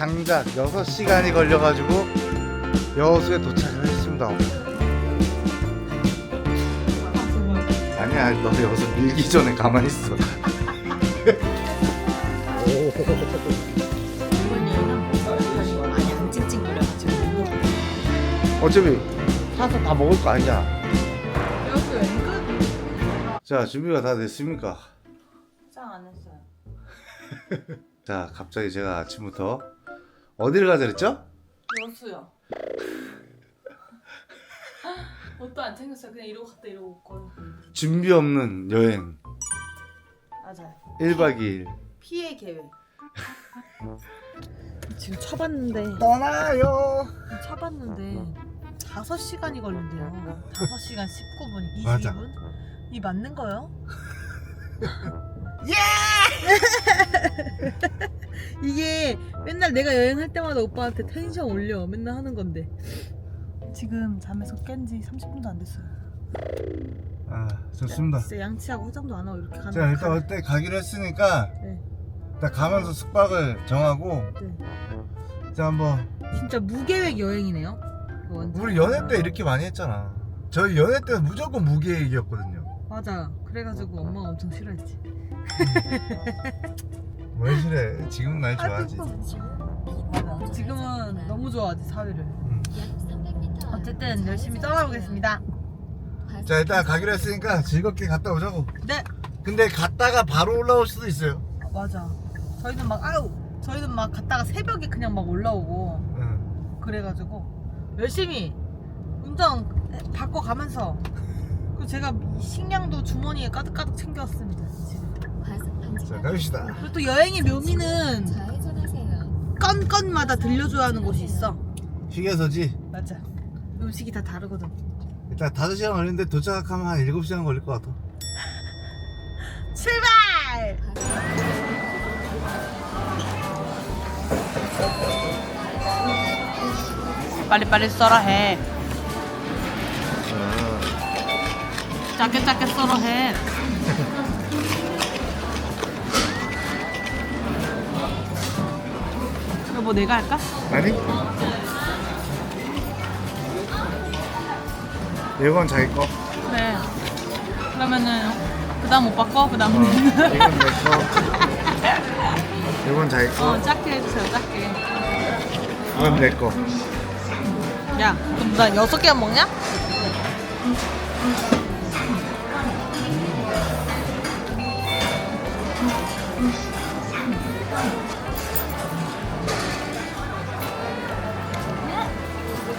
장작 6시간이 걸려가지고 여수에 도착을 했습니다. 아니야, 너 여수 밀기 전에 가만히 있어. 찡찡거려가지고 어차피 사서 다 먹을 거 아니잖아. 여수 끝? 자, 준비가 다 됐습니까? 포장 안 했어요 자, 갑자기 제가 아침부터 어디를 가자 그랬죠? 여수요 옷도 안 챙겼어요 그냥 이러고 갔다 이러고 올 거예요 준비 없는 여행 맞아요 1박 2일. 피해 계획 지금 쳐봤는데 떠나요. 쳐봤는데 5시간이 걸린대요 5시간 19분 맞아. 22분? 이 맞는 거요? 이게 맨날 내가 여행할 때마다 오빠한테 텐션 올려 맨날 하는 건데 지금 잠에서 깬 지 30분도 안 됐어요 아, 좋습니다. 진짜 양치하고 화장도 안 하고 이렇게 가는 자, 일단 올때 가기로 했으니까 네. 일단 가면서 숙박을 정하고 네. 자, 한번 진짜 무계획 여행이네요 이거 완전. 우리 연애 때 이렇게 많이 했잖아. 저희 연애 때는 무조건 무계획이었거든요. 맞아 그래가지고 엄마가 엄청 싫어했지 왜 그래? 지금 날 좋아하지. 지금은 너무 좋아하지 사위를 음. 어쨌든 열심히 떠나보겠습니다 자, 일단 가기로 했으니까 즐겁게 갔다 오자고. 네 근데 갔다가 바로 올라올 수도 있어요. 맞아 저희는 막 아유 저희는 막 갔다가 새벽에 그냥 막 올라오고 응. 그래가지고 열심히 운전 바꿔가면서 그리고 제가 식량도 주머니에 가득가득 챙겨왔습니다. 자, 갑시다. 그리고 또 여행의 묘미는 건건마다 들려줘야 하는 곳이 있어 휴게소지. 맞아 음식이 다 다르거든 일단 5시간 걸리는데 도착하면 한 7시간 걸릴 것 같아. 출발! 빨리빨리 썰어 해. 짧게 짧게 썰어 해. 이거 뭐 내가 할까? 아니? 이건 자기 거. 그래. 그러면은 그 다음 오빠 거, 어, 그다음 이건 내 거. 이건 자기 거. 어 작게 해주세요, 작게. 이건 내 거. 야, 그럼 나 여섯 개만 먹냐?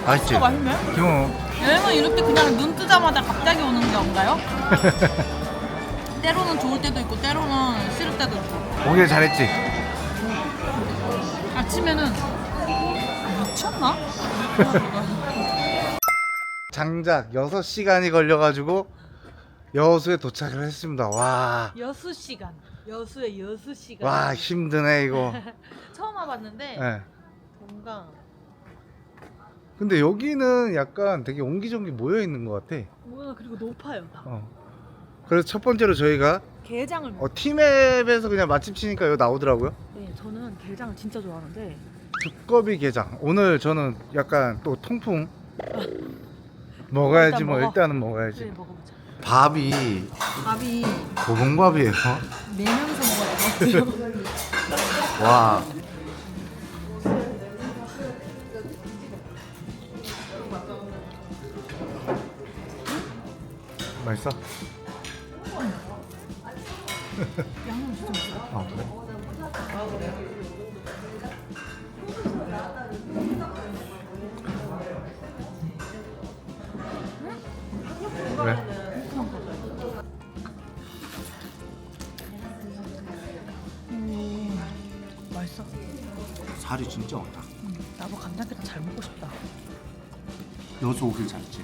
맛있지? 어, 맛있네. 기본 여행은 이렇게 그냥 눈 뜨자마자 갑자기 오는 게 없나요? 때로는 좋을 때도 있고 때로는 싫을 때도 있고 오길 잘했지? 아침에는 아, 미쳤나? 장작 6시간이 걸려가지고 여수에 도착을 했습니다. 와. 여수 시간 여수의 여수 시간 와, 힘드네, 이거. 처음 와봤는데 예. 뭔가 근데 여기는 약간 되게 옹기종기 모여 있는 것 같아. 뭐야 그리고 높아요 다. 어. 그래서 첫 번째로 저희가 게장을 어, 티맵에서 그냥 맛집 치니까 여기 나오더라고요. 네 저는 게장을 진짜 좋아하는데 두꺼비 게장. 오늘 저는 약간 또 통풍 먹어야지 일단 뭐 먹어. 일단은 먹어야지. 그래 먹어보자 밥이 밥이 고봉밥이에요. 네 명이서 먹어야 같아요 와. 맛있어? 양념 진짜 맛있어 어, 그래? 왜? 음, 맛있어 살이 진짜 많다. 음, 나도 감자게장 잘 먹고 싶다 여수 오길 잘했지.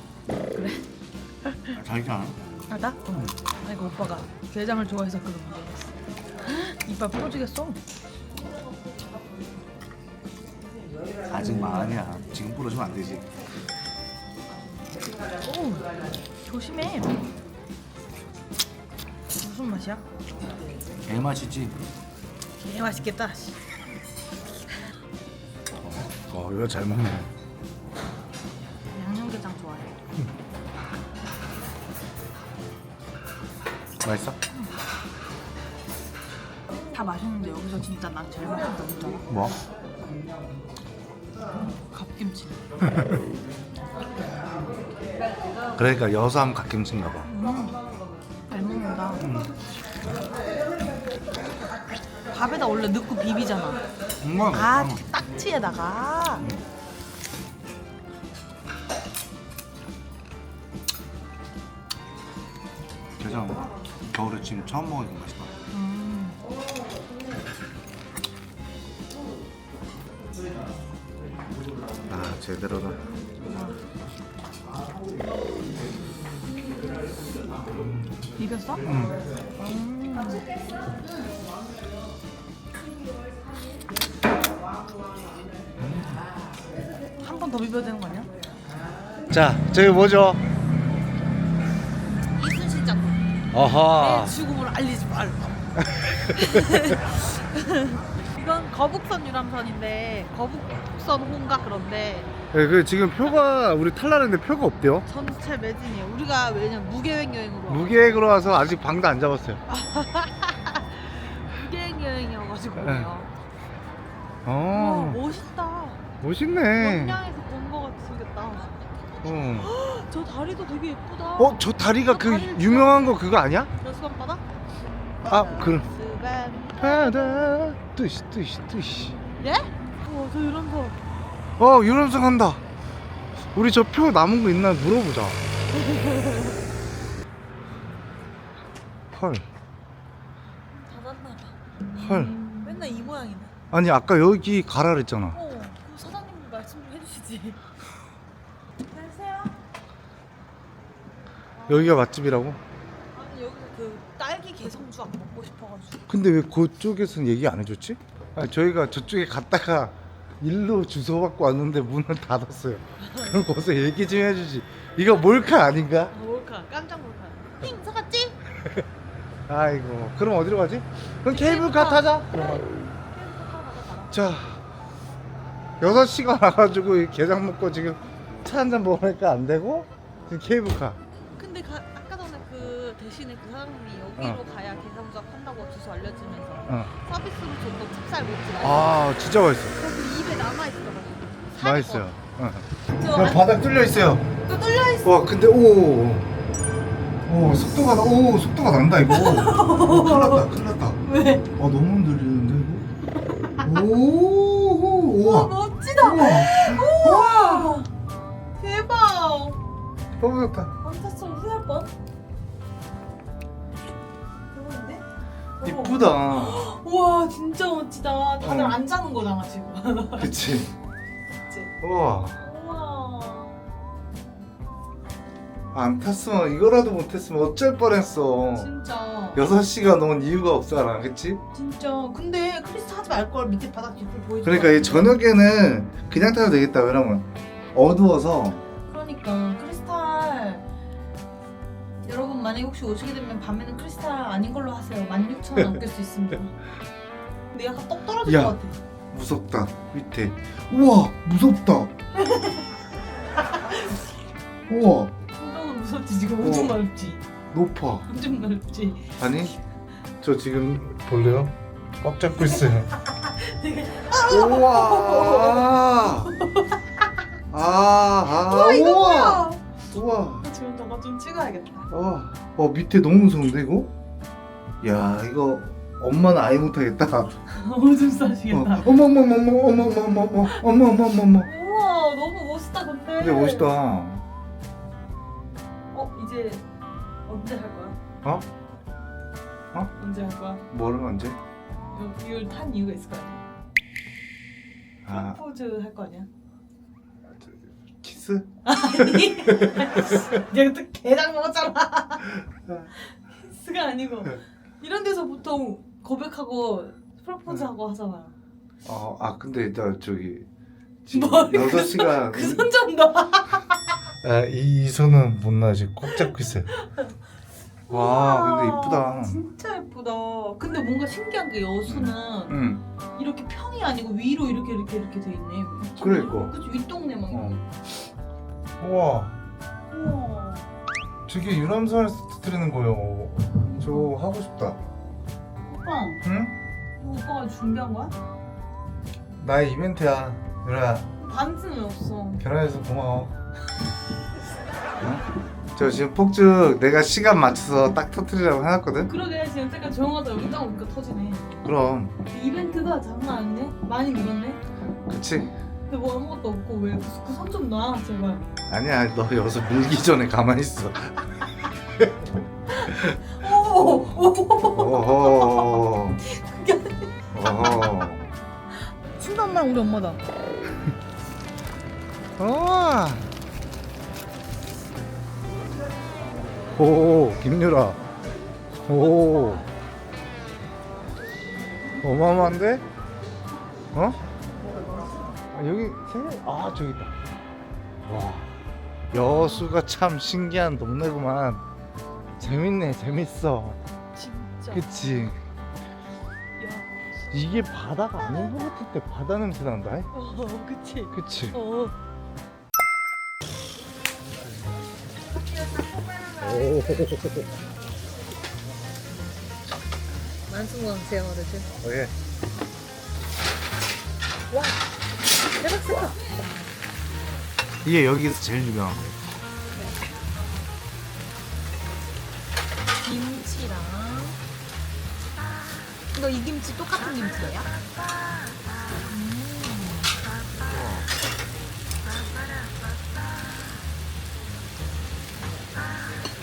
아, 잘지 않아? 아 나? 응 아 이거 오빠가 게장을 좋아해서 그런 거 이빨 부러지겠어 아직 많이야. 지금 부러지면 안 되지. 오 조심해 무슨 맛이야? 개 맛이지. 개 맛있겠다 씨. 어 이거 잘 먹네. 맛있어? 다 맛있는데 여기서 진짜 난 제일 맛있는 거 있잖아. 뭐? 갓김치. 그러니까 여수하면 갓김치인가 봐. 음, 잘 먹는다. 밥에다 원래 넣고 비비잖아. 음, 아, 딱지에다가. 게장 겨울에 지금 처음 먹으니까 맛있다. 음. 아 제대로다. 비볐어? 응. 음. 한번 더 비벼야 되는 거 아니야? 자 저기 뭐죠? 어허. 내 죽음을 알리지 말라. 이건 거북선 유람선인데 거북선 호인가 그런데 네, 그 지금 표가 우리 탈라는데 표가 없대요. 전체 매진이에요. 우리가 왜냐면 무계획 여행으로 무계획으로 와서 아직 방도 안 잡았어요. 무계획 여행이어가지고요. 네. 와어 멋있다. 멋있네. 영양에서. 어. 저 다리도 되게 예쁘다. 어, 저 다리가 그 유명한 거 그거 아니야? 여수강 바다? 아, 그럼. 여수강 바다 뜨시 뜨시 뜨시. 예? 우와 저 이런 거. 어, 유람선 간다. 우리 저 표 남은 거 있나 물어보자. 헐, 닫았나 봐. 헐. 맨날 이 모양이네. 아니 아까 여기 가라 그랬잖아. 어, 그럼 사장님 말씀 좀 해주시지. 안녕하세요. 여기가 맛집이라고? 아니 여기서 그 딸기 개성주악 먹고 싶어가지고. 근데 왜 그쪽에서는 얘기 안 해줬지? 아, 저희가 저쪽에 갔다가 일로 주소 받고 왔는데 문을 닫았어요. 그럼 거기서 얘기 좀 해주지. 이거 몰카 아닌가? 아, 몰카 깜짝 몰카. 힝 사갔지? 아이고, 그럼 어디로 가지? 그럼 케이블카 타자. 자, 6시간 와가지고 이 게장 먹고 지금 차 한잔 먹으니까 안 되고 지금 케이블카. 그 대신에 그 사장님이 여기로 가야 개성주악 한다고 주소 알려주면서 어. 서비스로 줬던 찹쌀 모찌 맛있어. 아, 진짜 맛있어. 거기 입에 남아있어가지고. 맛있어요. 어. 야, 바닥 뚫려 있어요. 또 뚫려있어. 와 근데 오, 오 속도가 나- 오 속도가 난다 이거. 오, 큰일 났다 큰일 났다. 왜? 아 너무 흔들리는데 이거. 오, 와 우와. 멋지다. 우와. 대박. 안 탔으면 후회할 뻔. 이쁘다. 우와 진짜 멋지다. 다들 어. 안 자는 거잖아 지금. 그치. 그치? 우와. 우와. 안 탔으면 이거라도 못했으면 어쩔 뻔했어. 진짜. 6시간 온 이유가 없잖아, 그치? 진짜. 근데 크리스 하지 말 걸 밑에 바닥 뒤풀 보여줘. 그러니까 이 저녁에는 그냥 타도 되겠다. 왜냐면 어두워서 그러니까 여러분 만약에 혹시 오시게 되면 밤에는 크리스탈 아닌 걸로 하세요 16,000원 넘길 수 있습니다 근데 약간 떡 떨어질 야. 것 같아 무섭다. 밑에. 우와, 무섭다. 우와, 풍경은 무섭지 지금 엄청 어. 넓지 높아. 엄청 넓지 아니, 저 지금 볼래요? 꽉 잡고 있어요. 우와. 아, 아, 우와 우와. 뭐야 우와. 나 지금 저거 좀 찍어야겠다 와, 어, 밑에 너무 무서운데 이거? 야, 이거 엄마는 아예 못하겠다. 오줌 싸시겠다 어, 어머, 어머, 어머, 어머, 어머, 어머, 어머, 어머, 어머, 어머, 어머. 우와 너무 멋있다 근데 근데 멋있다. 어 이제 언제 할 거야? 어? 어? 언제 할 거야? 뭐를 언제? 이거- 이걸 탄 이유가 있을 거 아니야 아, 프로포즈 할 거 아니야? 키스? 내가 또 게장 먹었잖아. 키스가 아니고 이런 데서 보통 고백하고 프로포즈하고 하잖아. 어, 아 근데 나 저기 지금 뭘 6시간 그 손좀 더. 아, 이, 이 손은 못 나지 꼭 잡고 있어요 와 근데 이쁘다 진짜 예쁘다. 근데 뭔가 신기한 게 여수는 응 이렇게 평이 아니고 위로 이렇게 이렇게 이렇게 돼 있네. 그러니까. 그치 윗동네만. 어. 우와 우와. 저게 유람선에서 터뜨리는 거요 저거 하고 싶다 오빠, 응? 이거 오빠가 준비한 거야? 나의 이벤트야 유라야 반지는 없어. 결혼해서 고마워 응? 저 지금 폭죽 내가 시간 맞춰서 딱 터뜨리라고 해놨거든? 그러게 지금 잠깐 조용하다 여기 딱 오니까 터지네. 그럼 이벤트가 장난 아니네. 많이 늘었네. 그치 근데 뭐 아무것도 없고 왜 그 선 좀 놔, 제발. 아니야 너 여기서 밀기 전에 가만히 있어 오, 오. 어허 그게. 어허 신발만 우리 엄마다. 어. 오, 김유라. 오. 어마어마한데? 어? 아, 여기 세, 아, 저기 있다. 와. 여수가 참 신기한 동네구만. 재밌네, 재밌어. 진짜. 그치? 야. 이게 바다가 아닌 것 같을 때 바다 냄새 난다. 어, 그치. 그치? 어. 오. 만수무강 제어르지. 오케이. 와. 이게 여기서 제일 유명한 거예요. 김치랑. 이거 이 김치 똑같은 김치예요?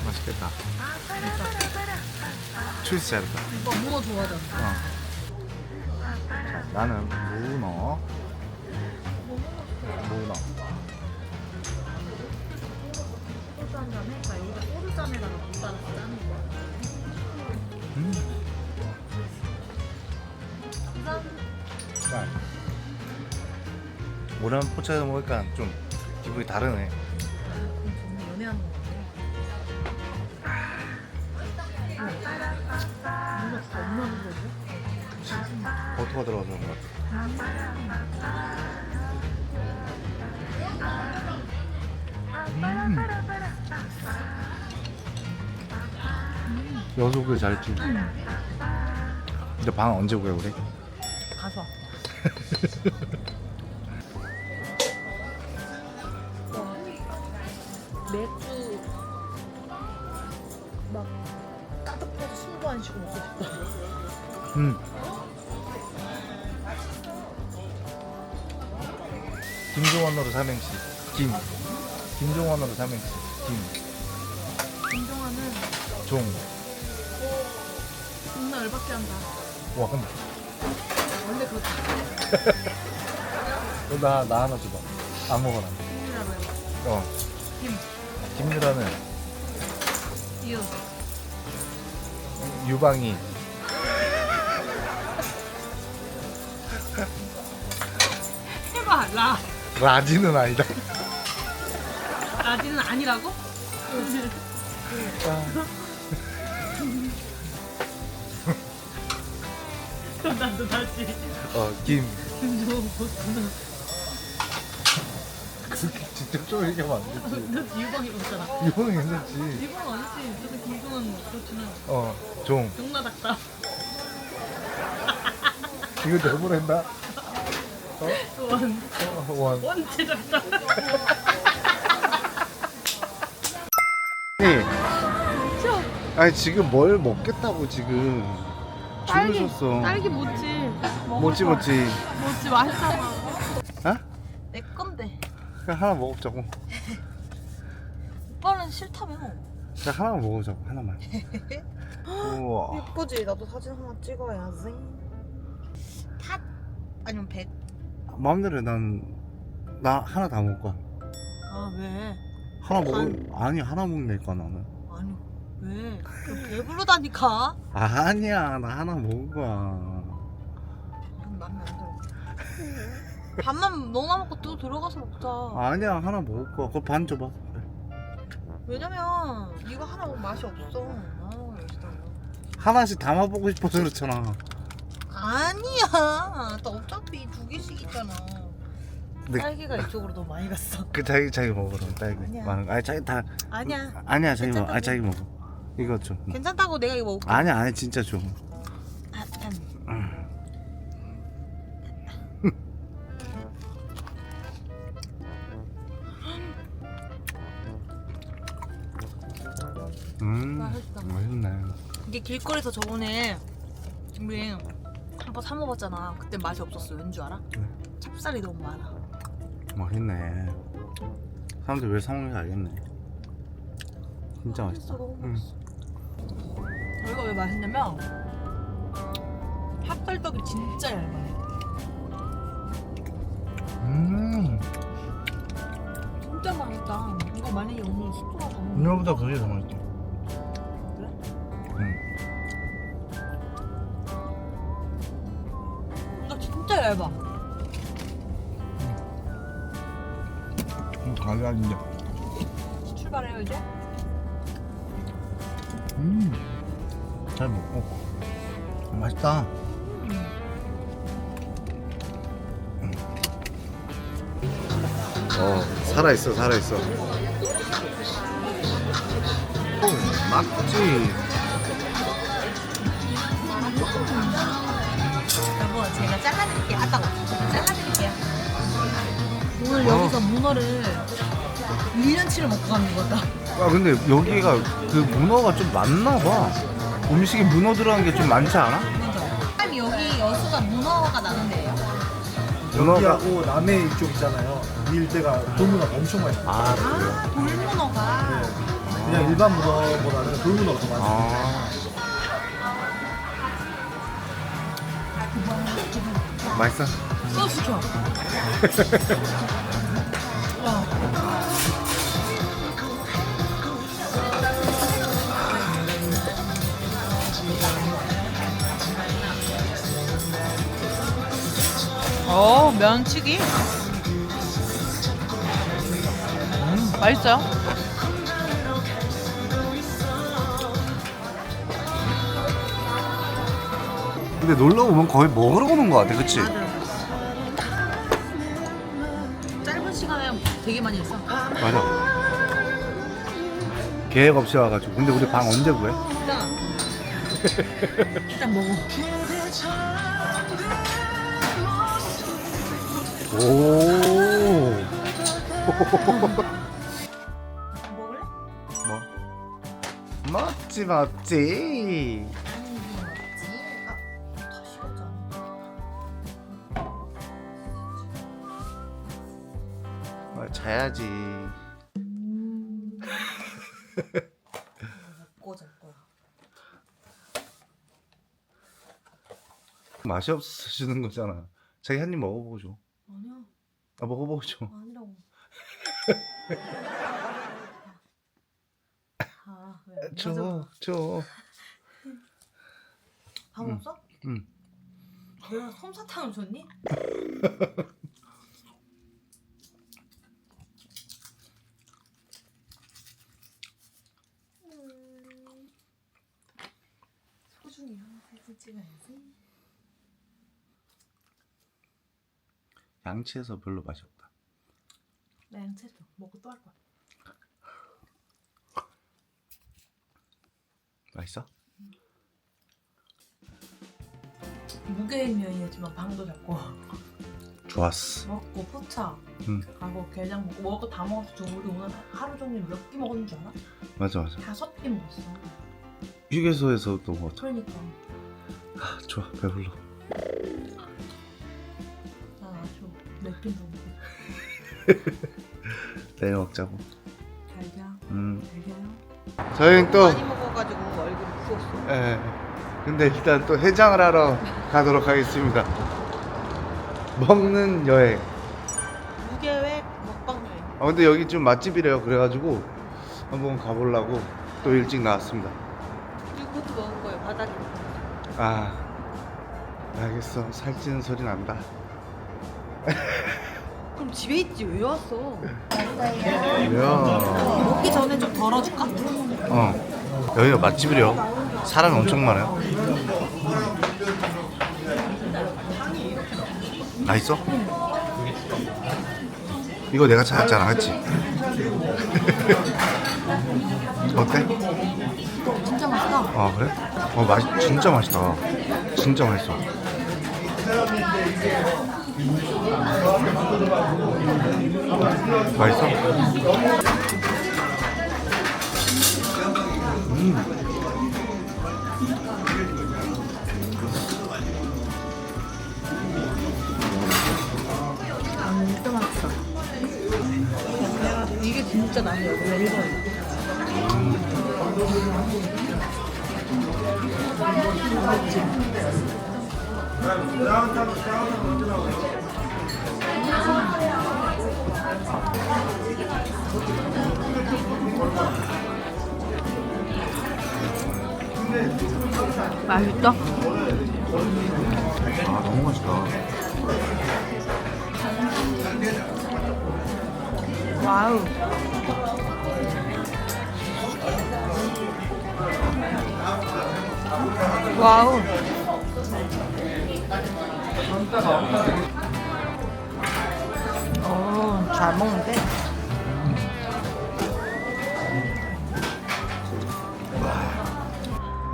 맛있겠다. 추리스 잘했다. 오빠 문어 좋아하잖아. 어. 자, 나는 문어. 문어. 소주 한 잔에, 자, 여기다 소주잔에다가 물 따라서 짜는 거야. 자. 오랜 포차에서 먹으니까 좀 기분이 다르네. 그럼 정말 연애하는 거 같아. 문어 다 얼마나 그러지? 버터가 들어가서 그런 것 같아. 음. 여속을 잘했지. 이제 방 언제 오게 우리? 가서. 맥주 막 따뜻해서 술도 안 쉬고 먹고 싶다. 음. 김종원으로 삼행시. 김. 김종원으로 삼행시. 김. 김종환은 종. 열받게 한다. 와 근데 원래 그렇다. 나, 나 하나 줘봐. 김이라고 해봐. 어. 김. 김유라는 이유. 유방이. 해봐. 라. 라지는 아니다. 라디는 아니라고? 그 나도 다시 어, 김. 김종환 보스는 그렇게 직접 좀 얘기하면 안 되지. 너 유방이 없잖아. 유방이 괜찮지. 유방 아니지. 그래서 김종환 그렇지는 어, 종. 용나닥다. 이거 내보낸다. 원. 어, 원. 원체 작다. 네. 아니 지금 뭘 먹겠다고 지금 딸기. 주무셨어. 딸기 모찌. 거야. 뭐지. 모찌 맛있잖아. 어? 내 건데. 그냥 하나 먹자고. 오빠는 싫다며. 그냥 하나 먹자고 하나만. 우와. 예쁘지? 나도 사진 하나 찍어야지. 팥 아니면 백. 마음대로 난 나 하나 다 먹을 거야. 아 왜? 하나 먹을 아니 하나 먹을까 나는. 왜? 좀 배부르다니까. 아니야 나 하나. 난 맘에 안 들어. 밥만 너나 먹고 또 들어가서 먹자. 아니야 하나 먹을 거야. 그거 반 줘봐. 왜냐면 이거 하나 먹으면 맛이 없어. 아, 맛있다. 하나씩 담아보고 싶어서 그렇잖아. 아니야. 나 어차피 두 개씩 있잖아. 네. 딸기가 이쪽으로 너무 많이 갔어. 그 자기 자기 먹어 그럼 딸기 아니야. 많은 거. 아니 자기 다 아니야. 아니야 자기 먹어. 괜찮다고. 아니 자기 먹어. 이거 좀. 괜찮다고 내가 이거 먹을게. 아니야 아니 진짜 좀. 아, 음. 음. 맛있다. 맛있네. 이게 길거리에서 저번에 우리 한번 사 먹었잖아. 그때 맛이 없었어. 왠 줄 알아? 네. 찹쌀이 너무 많아. 맛있네. 사람들 왜 사먹는지 알겠네. 진짜 아, 맛있다. 진짜 너무 응. 맛있어. 여기가 왜 맛있냐면 찹쌀떡이 진짜 얇아요. 음. 진짜 맛있다. 이거 만약에 오늘 식구가 다 먹는 오늘보다 그게 더 맛있다. 그래? 응. 이거 진짜 얇아. 음, 가게 아닌데. 출발해요 이제? 음. 잘 먹고. 아, 맛있다. 음. 어, 살아있어, 살아있어. 오, 맞지. 여보 제가 잘라드릴게요. 아까워. 잘라드릴게요. 오늘 어. 여기서 문어를 1년치를 먹고 가는 거다. 아, 근데 여기가 그 문어가 좀 많나 봐. 음식에 문어 들어간 게 좀 많지 않아? 그죠? 여기 여수가 문어가 나는 데예요? 문어가. 여기하고 남해 이쪽 있잖아요. 이 일대가 돌문어가 엄청 많이 나요. 아, 그래요? 아 돌문어가. 그냥 일반 문어보다는 돌문어가 더 많아요. 아. 맛있어? 또 시켜. 어 면치기. 음, 맛있어요? 근데 놀러 오면 거의 먹으러 오는 거 같아, 그치? 짧은 시간에 되게 많이 했어. 맞아. 계획 없이 와가지고. 근데 우리 방 언제 구해? 일단 일단 먹어. 오. 먹을래? 뭐? 멋지 멋지. 아니 맞지. 아다 식었잖아. 어, 자야지. 음. 먹고 잘 거야. 맛이 없어서 주는 거잖아. 자기 한 입 먹어보고 줘. 아니야 아 먹어보고 줘. 아니라고. 아 왜 안 줘, 가져? 줘. 밥 응. 없어? 응. 내가 솜사탕을 줬니? 음. 소중히 한 사진 찍어야지. 양치해서 별로 맛이 없다. 나 양채도 먹고 또 할 거야. 맛있어? 무게인 면이었지만 방도 잡고 좋았어. 먹고 포차 응. 가고 게장 먹고 거다 먹었어. 저 우리 오늘 하루 종일 몇 끼 먹었는 줄 알아? 맞아 맞아. 다섯 끼 먹었어. 휴게소에서도 먹었죠. 그러니까 아, 좋아 배불러. 아주 몇끼 먹고 내일 먹자고. 잘자 음. 잘자요. 저희는 또 많이 먹어가지고 얼굴이 부었어. 예. 근데 일단 또 해장을 하러 가도록 하겠습니다. 먹는 여행. 무계획 먹방 여행. 아 근데 여기 좀 맛집이래요. 그래가지고 한번 가보려고 또 일찍 나왔습니다. 그리고 그것도 먹을 거예요. 바닥에. 아 알겠어. 살찌는 소리 난다. 그럼 집에 있지 왜 왔어? 이야. 먹기 전에 좀 덜어줄까? 어. 여기가 맛집이래요. 사람이 엄청 많아요. 맛있어? 이거 내가 찾았잖아, 그치? 어때? 진짜 맛있다. 아 그래? 어 맛, 진짜 맛있다. 진짜 맛있어. 맛있어? 이게 진짜 나는 웰건. 맛있 다. 아 너무 맛있다. 와우. 와우. 오, 잘 먹는데?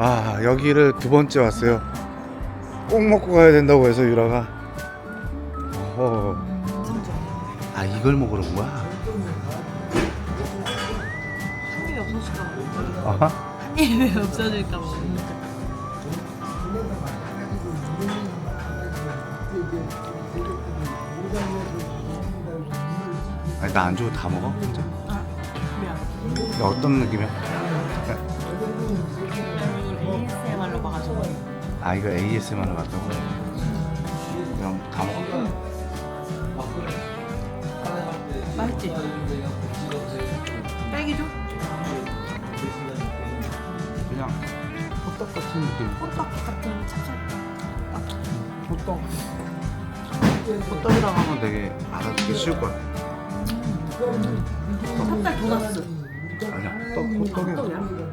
아 여기를 두 번째 왔어요. 꼭 먹고 가야 된다고 해서 유라가. 어. 아 이걸 먹으러 온 거야? 한 입이 없어질까 봐. 아하. 한 입이 없어질까 봐. 아니 나안 주고 다 먹어? 진짜? 아, 미안. 야, 어떤 느낌이야? 아 이거 ASMR 같다고? 그럼 다 먹어? 맛있지? 딸기 줘? 그냥 호떡 같은 느낌. 호떡 같은 찹쌀. 호떡. 호떡이라고 하면 되게 알아듣기 쉬울 것 같아. 찹쌀 도넛스. 아니야, 호떡, 호떡이야.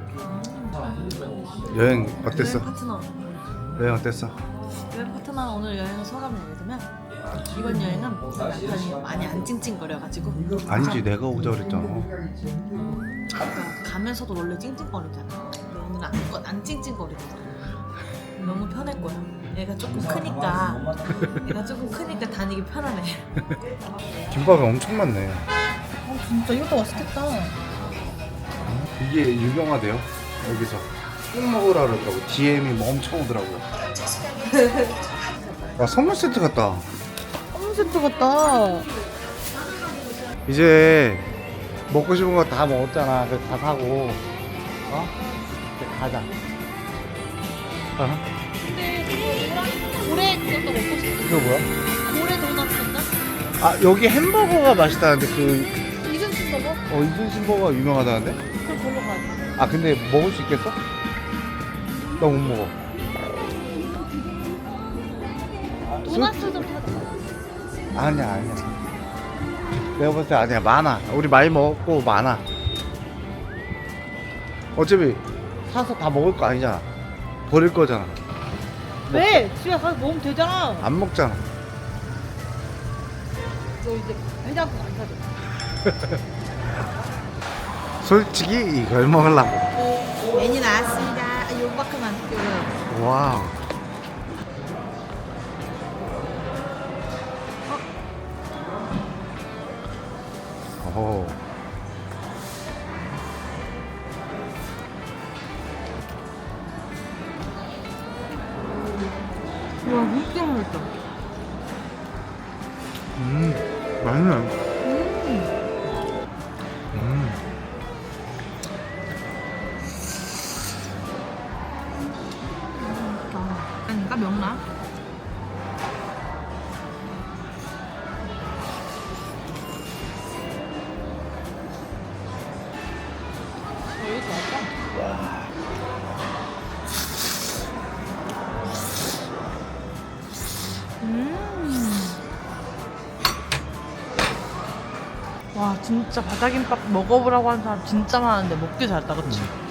여행 어땠어? 여행 파트너. 여행 어땠어? 여행 파트너 오늘 여행 소감을 얘기하면 이번 여행은 남편이 많이 안 찡찡거려가지고 아니지, 내가 오자 그랬잖아. 그러니까 가면서도 원래 찡찡거리잖아. 근데 오늘은 안, 꺼- 안 찡찡거리더라. 너무 편했고요. 얘가 조금 크니까 얘가 조금 크니까 다니기 편하네. 김밥이 엄청 많네. 어 진짜 이것도 맛있겠다. 이게 유명하대요. 여기서 꼭 먹으라 그랬다고. DM이 뭐 엄청 오더라고요. 야, 선물 세트 같다. 홈 세트 같다. 이제 먹고 싶은 거 다 먹었잖아. 그래서 다 사고, 어? 이제 가자. 어? 고래 그것도 먹고 싶어. 이거 뭐야? 고래 도넛인가? 아, 여기 햄버거가 맛있다는데, 그, 이승신 버거? 어, 이순신 버거가 유명하다는데? 그럼 걸로 가야 돼. 아, 근데 먹을 수 있겠어? 나 못 먹어. 도넛 좀 사자. 아니야, 아니야. 내가 봤을 때 아니야. 많아. 우리 많이 먹었고, 많아. 어차피 사서 다 먹을 거 아니잖아. 버릴 거잖아. 왜? 집에 가서 먹으면 되잖아. 안 먹잖아. 너 이제 해장국 안 사줘. 솔직히 이걸 먹으려고. 메뉴 나왔습니다. 아, 요만큼만 요거. 와우. 오. 와 진짜 바닥김밥 먹어보라고 하는 사람 진짜 많은데 먹기 잘했다 그치? 음.